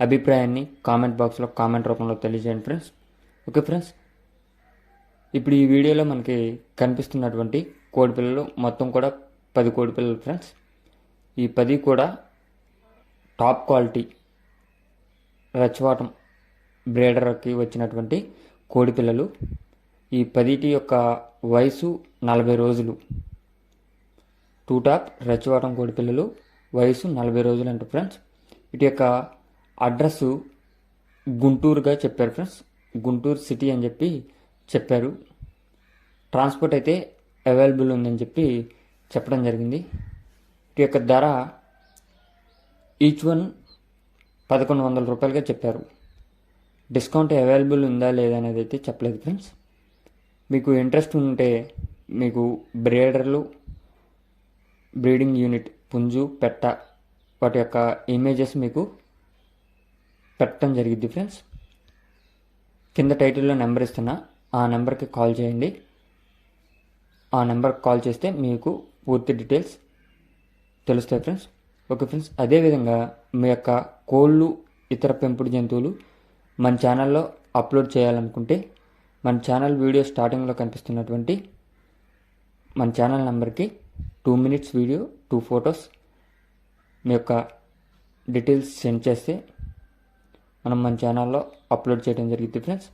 అభిప్రాయాన్ని కామెంట్ బాక్స్లో కామెంట్ రూపంలో తెలియజేయండి ఫ్రెండ్స్ ఓకే ఫ్రెండ్స్ ఇప్పుడు ఈ వీడియోలో మనకి కనిపిస్తున్నటువంటి కోడి పిల్లలు మొత్తం కూడా పది కోడి పిల్లలు ఫ్రెండ్స్ ఈ పది కూడా టాప్ క్వాలిటీ రచ్వాటం బ్రేడర్కి వచ్చినటువంటి కోడి పిల్లలు. ఈ పదిటి యొక్క వయసు నలభై రోజులు. టూ టాప్ రచ్వాటం కోడి పిల్లలు వయసు నలభై రోజులు అంట ఫ్రెండ్స్ వీటి యొక్క అడ్రస్ గుంటూరుగా చెప్పారు ఫ్రెండ్స్ గుంటూరు సిటీ అని చెప్పి చెప్పారు. ట్రాన్స్పోర్ట్ అయితే అవైలబుల్ ఉందని చెప్పి చెప్పడం జరిగింది. ఈ యొక్క ధర ఈచ్ వన్ పదకొండు వందల రూపాయలుగా చెప్పారు. డిస్కౌంట్ అవైలబుల్ ఉందా లేదా అనేది అయితే చెప్పలేదు ఫ్రెండ్స్ మీకు ఇంట్రెస్ట్ ఉంటే మీకు బ్రేడర్లు బ్రీడింగ్ యూనిట్ పుంజు పెట్ట వాటి యొక్క ఇమేజెస్ మీకు పెట్టడం జరిగింది ఫ్రెండ్స్ కింద టైటిల్లో నెంబర్ ఇస్తున్నా. ఆ నెంబర్కి కాల్ చేయండి. ఆ నెంబర్కి కాల్ చేస్తే మీకు పూర్తి డీటెయిల్స్ తెలుస్తాయి ఫ్రెండ్స్ ఓకే ఫ్రెండ్స్ అదేవిధంగా మీ యొక్క కోళ్ళు ఇతర పెంపుడు జంతువులు మన ఛానల్లో అప్లోడ్ చేయాలనుకుంటే మన ఛానల్ వీడియో స్టార్టింగ్లో కనిపిస్తున్నటువంటి మన ఛానల్ నెంబర్కి two minutes video two photos మీ యొక్క డీటెయిల్స్ సెండ్ చేస్తే మనం మన ఛానల్లో అప్లోడ్ చేయడం జరిగింది friends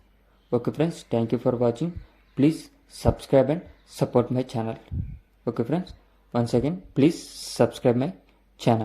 okay friends thank you for watching please subscribe and support my channel okay friends once again please subscribe my channel